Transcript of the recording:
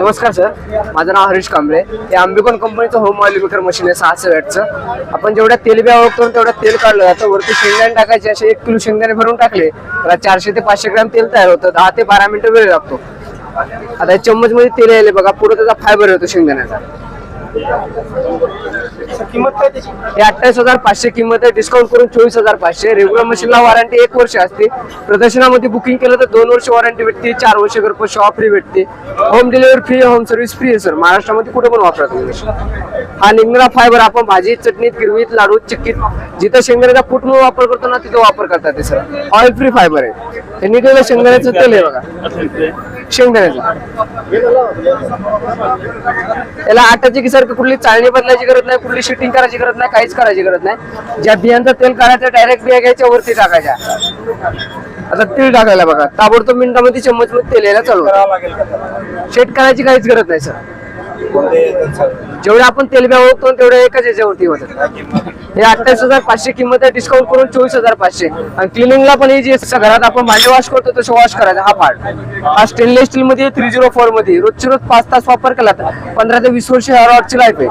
नमस्कार सर माझं नाव हरीश कांबळे. हे आंबेकॉन कंपनीचं होम ऑइल मेकर मशीन आहे सहाशे वॅटचं. आपण जेवढ्या तेल बिया ओळखतो तेवढ्या तेल काढलं जातं वरती शेंगदाणे टाकायचे असे एक किलो शेंगदाणे भरून टाकले तर चारशे ते पाचशे ग्रॅम तेल तयार होतं दहा ते बारा मिनिटं वेळ लागतो. आता चम्मच मध्ये तेल यायले बघा पुढे त्याचा फायबर येतो शेंगदाण्याचा. किंमत काय त्याची? हे अठ्ठावीस हजार पाचशे किंमत आहे. डिस्काउंट करून चोवीस हजार पाचशे रेग्युलर मशीनला वॉरंटी एक वर्ष असते. प्रदर्शनामध्ये बुकिंग केलं तर दोन वर्ष वॉरंटी भेटते. चार वर्ष घरपोच शॉप फ्री भेटते. Home delivery free home service free आहे सर महाराष्ट्रामध्ये कुठे पण वापरा तुम्ही हा निंगरा फायबर आपण भाजी चटणीत गिरवीत लाडूत चिक्कीत जिथं शेंगदाण्याचा फूट म्हणून वापर करतो ना तिथं वापर करतात ते सर ऑइल फ्री फायबर आहे. हे निघलेलं शेंगदाण्याचं तेल आहे बघा. शेंगदाण्याचं. याला आटाची की सारखं कुठली चाळणी बदलायची गरज नाही कुठली शिटिंग करायची गरज नाही काहीच करायची गरज नाही. ज्या बियांचं तेल काढायचं डायरेक्ट बिया घ्यायच्या वरती टाकायच्या. आता तीळ टाकायला बघा. ताबडतोब मिनिटामध्ये चम्मच मध्ये तेल यायला चालू? शेट करायची काहीच गरज नाही सर. जेवढे आपण तेलब्या ओळखतो तेवढे एकाच याच्यावरती होतात. हे अठ्ठावीस हजार पाचशे किंमत आहे डिस्काउंट करून चोवीस हजार पाचशे. आणि क्लिनिंगला पण हे जे घरात आपण भांडे वॉश करतो तसं वॉश करायचा हा पार्ट हा स्टेनलेस स्टील मध्ये थ्री झिरो फोरमध्ये. रोजचे रोज पाच तास वापर केला तर पंधरा ते वीस वर्ष ह्या रॉडची लाईफ आहे.